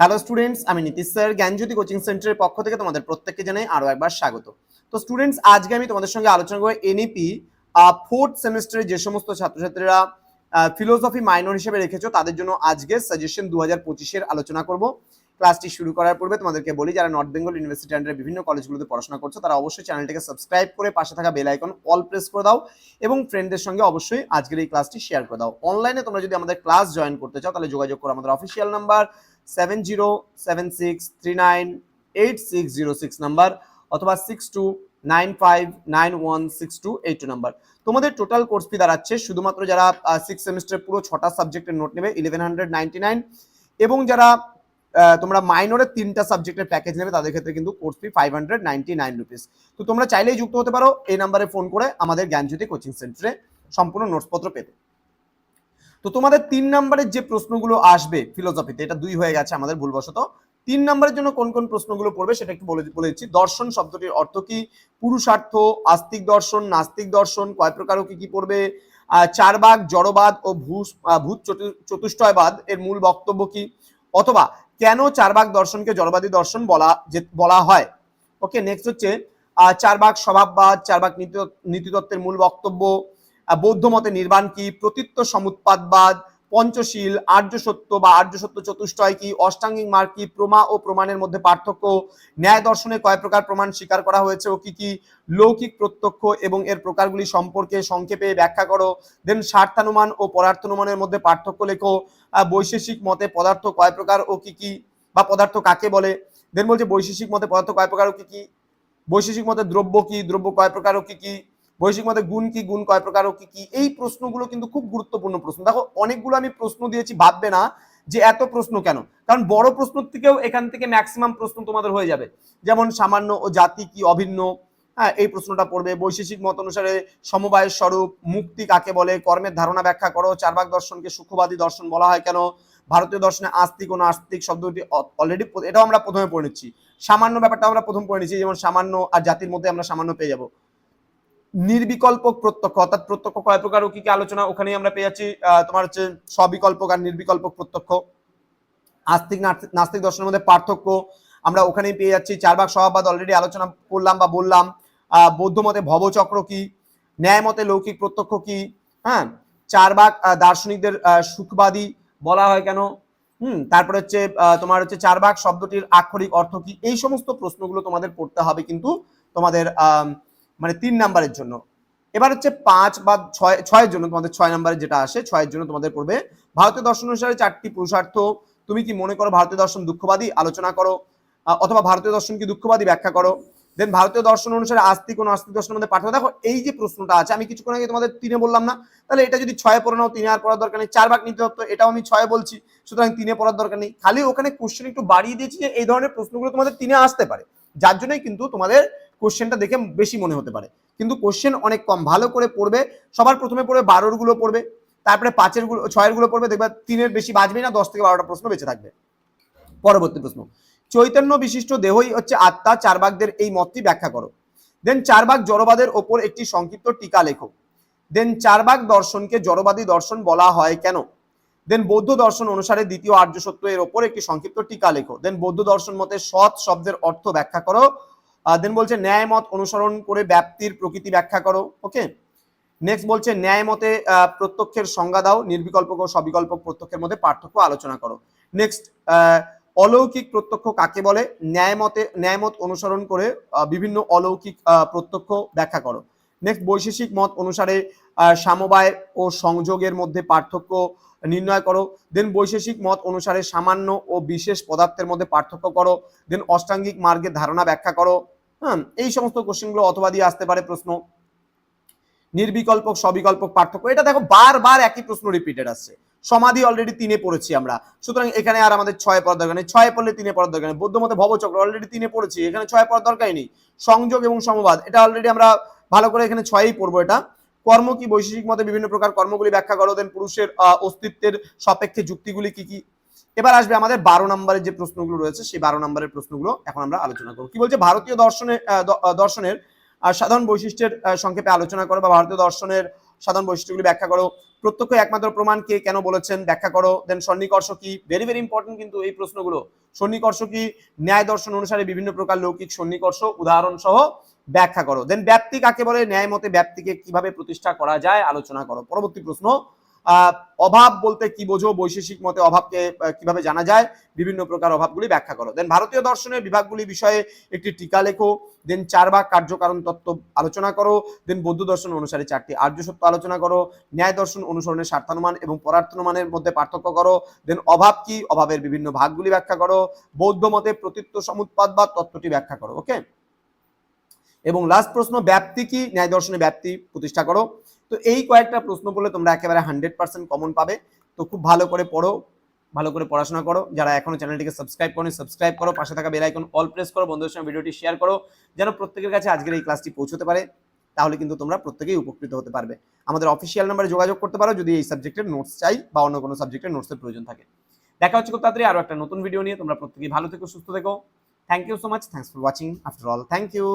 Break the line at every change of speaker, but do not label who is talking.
Hello students আমি Nitish sir, জ্ঞানজ্যোতি coaching সেন্টারের পক্ষ থেকে তোমাদের প্রত্যেককে জানাই আরও একবার স্বাগত। তো স্টুডেন্টস আজকে আমি তোমাদের সঙ্গে আলোচনা করব এনইপি ফোর্থ সেমিস্টারে যে সমস্ত ছাত্রছাত্রীরা ফিলোসফি মাইনর হিসেবে রেখেছো, তাদের জন্য আজকে সাজেশন দু হাজার পঁচিশের আলোচনা করব। ক্লাসটি শুরু করার পূর্বে তোমাদেরকে বলি, যারা নর্থ বেঙ্গল ইউনিভার্সিটি আন্ডারে বিভিন্ন কলেজগুলোতে পড়াশোনা করছ, তারা অবশ্যই চ্যানেলটিকে সাবস্ক্রাইব করে পাশে থাকা বেল আইকন অল প্রেস করে দাও এবং ফ্রেন্ডদের সঙ্গে অবশ্যই আজকের এই ক্লাসটি শেয়ার করে দাও। অনলাইনে তোমরা যদি আমাদের ক্লাস জয়েন করতে চাও, তাহলে যোগাযোগ করো আমাদের official number seven zero seven six three nine eight six zero six number অথবা six two nine five nine one six two eight two number তোমাদের টোটাল কোর্স ফি দাঁড়াচ্ছে শুধুমাত্র যারা সিক্স সেমিস্টার পুরো ছটা সাবজেক্টের নোট নেবে ইলেভেন হান্ড্রেড নাইনটি নাইন এবং যারা তোমরা মাইনরের তিনটা সাবজেক্টের প্যাকেজ নেবে, তাদের ক্ষেত্রে কিন্তু course fee five hundred ninety nine rupees তো তোমরা চাইলেই যুক্ত হতে পারো, এই নাম্বারে ফোন করে আমাদের জ্ঞানজ্যোতি কোচিং সেন্টারে সম্পূর্ণ নোটসপত্র পেতে। তো তোমাদের তিন নম্বরের যে প্রশ্নগুলো আসবে ফিলোসফিতে এটা দুই হয়ে গেছে আমাদের ভুলবশত। তিন নম্বরের জন্য কোন কোন প্রশ্নগুলো পড়বে সেটা একটু বলে বলে দিচ্ছি। দর্শন শব্দটির অর্থ কি? পুরুষার্থ, আস্তিক দর্শন, নাস্তিক দর্শন, কয় প্রকার কি কি পড়বে? চারবাগ জড়বাদ ও ভূ ভূত চতু- চতুষ্টয়বাদ, এর মূল বক্তব্য কি? অথবা কেন চারবাগ দর্শনকে জড়বাদী দর্শন বলা যে, বলা হয়? ওকে নেক্সট হচ্ছে চারবাগ স্বভাববাদ চারবাগ নীতি, নীতিতত্ত্বের মূল বক্তব্য বৌদ্ধ মতে নির্বাণ কি, প্রতীত্ব সমুৎপাদবাদ পঞ্চশীল আর্য সত্য বা আর্য সত্য চতুষ্টয় কি, অষ্টাঙ্গিক মার্গ কি, প্রমা ও প্রমাণের মধ্যে পার্থক্য, ন্যায় দর্শনে কয় প্রকার প্রমাণ স্বীকার করা হয়েছে ও কি কি, লৌকিক প্রত্যক্ষ এবং এর প্রকারগুলি সম্পর্কে সংক্ষেপে ব্যাখ্যা করো। দেন স্বার্থানুমান ও পদার্থানুমানের মধ্যে পার্থক্য লেখো। বৈশেষিক মতে পদার্থ কয় প্রকার ও কি কি, বা পদার্থ কাকে বলে? দেন বলছে বৈশেষিক মতে পদার্থ কয় প্রকার ও কি কি, বৈশেষিক মতে দ্রব্য কি, দ্রব্য কয় প্রকার ও কি কি বৈশ্বিক মতে গুণ কি, গুণ কয় প্রকার ও কি কি? এই প্রশ্নগুলো কিন্তু খুব গুরুত্বপূর্ণ প্রশ্ন। দেখো, অনেকগুলো আমি প্রশ্ন দিয়েছি, ভাববে না যে এত প্রশ্ন কেন? কারণ বড় প্রশ্ন থেকেও এখান থেকে ম্যাক্সিমাম প্রশ্ন তোমাদের হয়ে যাবে। যেমন সামান্য ও জাতি কি অভিন্ন? হ্যাঁ এই প্রশ্নটা পড়বে। বৈশেষিক মত অনুসারে সমবায়ের স্বরূপ, মুক্তি কাকে বলে? কর্মের ধারণা ব্যাখ্যা করো। চারবাক দর্শনকে সুখবাদী দর্শন বলা হয় কেন? ভারতীয় দর্শনে আস্তিক ও নাস্তিক শব্দটি অলরেডি এটাও আমরা প্রথমে পড়ে নিচ্ছি। সামান্য ব্যাপারটা আমরা প্রথম পড়ে নিচ্ছি, যেমন সামান্য আর জাতির মধ্যে আমরা সামান্য পেয়ে যাব। নির্বিকল্পক প্রত্যক্ষ অর্থাৎ প্রত্যক্ষ কয় প্রকার ও কি কি আলোচনা? ওখানেই আমরা পেয়ে যাচ্ছি তোমার হচ্ছে সবিকল্পক আর নির্বিকল্পক প্রত্যক্ষ। আস্তিক নাস্তিক- দর্শনের মধ্যে পার্থক্য আমরা ওখানেই পেয়ে যাচ্ছি। চার ভাগ স্বভাববাদ অলরেডি আলোচনা করলাম বা বললাম। বৌদ্ধ মতে ভবচক্র কি? ন্যায় মতে লৌকিক প্রত্যক্ষ কি? হ্যাঁ চার ভাগ দার্শনিকদের সুখবাদী বলা হয় কেন? হুম তারপরে হচ্ছে তোমার হচ্ছে চার ভাগ শব্দটির আক্ষরিক অর্থ কি? এই সমস্ত প্রশ্নগুলো তোমাদের পড়তে হবে কিন্তু তোমাদের আহ, মানে তিন নাম্বারের জন্য। এবার হচ্ছে পাঁচ বা ছয়, ছয়ের জন্য তোমাদের ছয় নাম্বারে যেটা আসে, ছয়ের জন্য তোমাদের পড়বে, ভারতীয় দর্শন অনুসারে চারটি পুরুষার্থ। তুমি কি মনে করো ভারতীয় দর্শন দুঃখবাদী? আলোচনা করো। অথবা ভারতীয় দর্শন কি দুঃখবাদী? ব্যাখ্যা করো। দেন ভারতীয় দর্শন অনুসারে আস্তিক ও নাস্তিক দর্শনের মধ্যে পার্থক্য। দেখো, এই যে প্রশ্নটা আছে, আমি কিছুক্ষণ আগে তোমাদের তিনে বললাম না, তাহলে এটা যদি ছয়ে পড়ে নাও, তিনে আর পড়ার দরকার নেই, চার ভাগ নিতে হতো এটাও আমি ছয়ে বলছি, সুতরাং তিনে পড়ার দরকার নেই। খালি ওখানে কোশ্চেন একটু বাড়িয়ে দিয়েছি যে এই ধরনের প্রশ্নগুলো তোমাদের তিনে আসতে পারে। যার জন্যই কিন্তু তোমাদের কোশ্চেনটা দেখে বেশি মনে হতে পারে। কিন্তু কোশ্চেন অনেক কম, ভালো করে পড়বে, সবার প্রথমে পড়বে বারোরগুলো পড়বে, তারপরে পাঁচেরগুলো ছয়েরগুলো পড়বে, দেখবে তিনের বেশি বাজবে না, দশ থেকে বারোটা প্রশ্ন বেঁচে থাকবে। পরবর্তী প্রশ্ন, চৈতন্য বিশিষ্ট দেহই হচ্ছে আত্মা, চারবাগদের এই মতটি ব্যাখ্যা করো। দেন চারবাগ জড়বাদের ওপর একটি সংক্ষিপ্ত টিকা লেখো। দেন চারবাগ দর্শনকে জড়বাদী দর্শন বলা হয় কেন? দেন বৌদ্ধ দর্শন অনুসারে দ্বিতীয় আর্য সত্য এর ওপর একটি সংক্ষিপ্ত টিকা লেখো। দেন বৌদ্ধ দর্শন মতে সৎ শব্দের অর্থ ব্যাখ্যা করো দেন বলছে ন্যায় মত অনুসরণ করে ব্যাপ্তির প্রকৃতি ব্যাখ্যা করো ওকে নেক্সট বলছে ন্যায় মতে প্রত্যক্ষের সংজ্ঞা দাও, নির্বিকল্প ও সবিকল্পক প্রত্যক্ষের মধ্যে পার্থক্য আলোচনা করো। নেক্সট অলৌকিক প্রত্যক্ষ কাকে বলে? ন্যায় মতে ন্যায় মত অনুসরণ করে বিভিন্ন অলৌকিক প্রত্যক্ষ ব্যাখ্যা করো। নেক্সট বৈশেষিক মত অনুসারে সমবায় ও সংযোগের মধ্যে পার্থক্য নির্ণয় করো। দেন বৈশেষিক মত অনুসারে সামান্য ও বিশেষ পদার্থের মধ্যে পার্থক্য করো। দেন অষ্টাঙ্গিক মার্গের ধারণা ব্যাখ্যা করো। হ্যাঁ এই সমস্ত কোশ্চেনগুলো অথবা দিয়ে আসতে পারে প্রশ্ন। নির্বিকল্পক, সবিকল্পক, পার্থক্য। এটা দেখো, বারবার একই প্রশ্ন রিপিটেড আসছে। সমাধি অলরেডি তিনে পড়েছি আমরা। সুতরাং এখানে আর আমাদের ছয় পড়ার দরকার নেই। ছয় পড়লে তিনে পড়ার দরকার নেই। বৌদ্ধ মতে ভবচক্র অলরেডি তিনে পড়েছি। এখানে ছয় পড়ার দরকারই নেই। সংযোগ এবং সমবাদ, এটা অলরেডি আমরা ভালো করে এখানে ছয়ই পড়ব এটা। কর্ম কি? বৈশেষিক মতে বিভিন্ন প্রকার কর্মগুলি ব্যাখ্যা করো দেন পুরুষের অস্তিত্বের সাপেক্ষে যুক্তিগুলি কি কি? এবার আসবে আমাদের বারো নম্বরের যে প্রশ্নগুলো রয়েছে, সেই বারো নম্বরের প্রশ্নগুলো এখন আমরা আলোচনা করব। কি বলছে? ভারতীয় দর্শনের দর্শনের সাধারণ বৈশিষ্ট্যের সংক্ষেপে আলোচনা করো বা ভারতীয় দর্শনের সাধারণ বৈশিষ্ট্যগুলি ব্যাখ্যা করো। প্রত্যক্ষ একমাত্র প্রমাণ কে কেন বলেছেন? ব্যাখ্যা করো। দেন সন্নিকর্ষ কি? ভেরি ভেরি ইম্পর্টেন্ট কিন্তু এই প্রশ্নগুলো। সন্নিকর্ষ কি? ন্যায় দর্শন অনুসারে বিভিন্ন প্রকার লৌকিক সন্নিকর্ষ উদাহরণ সহ ব্যাখ্যা করো। দেন ব্যাপ্তি কাকে বলে? ন্যায় মতে ব্যাপ্তিকে কীভাবে প্রতিষ্ঠা করা যায়? আলোচনা করো। পরবর্তী প্রশ্ন অভাব বলতে কি বোঝো? বৈশেষিক মতে অভাবকে কীভাবে জানা যায়? বিভিন্ন প্রকার অভাবগুলি ব্যাখ্যা করো। দেন ভারতীয় দর্শনের বিভাগগুলি বিষয়ে একটি টিকা লেখো। দেন চার ভাগ কার্যকারণ তত্ত্ব আলোচনা করো। দেন বৌদ্ধ দর্শন অনুসারে চারটি আর্য সত্য আলোচনা করো। ন্যায় দর্শন অনুসরণের স্বার্থানুমান এবং পরার্থনুমানের মধ্যে পার্থক্য করো। দেন অভাব কি? অভাবের বিভিন্ন ভাগগুলি ব্যাখ্যা করো। বৌদ্ধ মতে প্রতীত্ব সমুৎপাদ বা তত্ত্বটি ব্যাখ্যা করো ওকে এবং লাস্ট প্রশ্ন, ব্যাপ্তি কি? ন্যায় দর্শনে ব্যাপ্তি প্রতিষ্ঠা করো। তো এই কয়েকটা প্রশ্ন বলে তোমরা একেবারে হান্ড্রেড পার্সেন্ট কমন পাবে। তো খুব ভালো করে পড়ো, ভালো করে পড়াশোনা করো। যারা এখনও চ্যানেলটিকে সাবস্ক্রাইব করো সাবস্ক্রাইব করো। পাশে থাকা বেল আইকন অল প্রেস করো। বন্ধুদের সঙ্গে ভিডিওটি শেয়ার করো। যেন প্রত্যেকের কাছে আজকের এই ক্লাসটি পৌঁছতে পারে, তাহলে কিন্তু তোমরা প্রত্যেকেই উপকৃত হতে পারবে। আমাদের অফিসিয়াল নাম্বারে যোগাযোগ করতে পারো। যদি এই সাবজেক্টের নোটস চাই বা অন্য কোনো সাবজেক্টের নোটসের প্রয়োজন থাকে। দেখা হচ্ছে খুব তাড়াতাড়ি আরও একটা নতুন ভিডিও নিয়ে। তোমরা প্রত্যেকেই ভালো থেকো, সুস্থ থেকো। Thank you so much thanks for watching after all thank you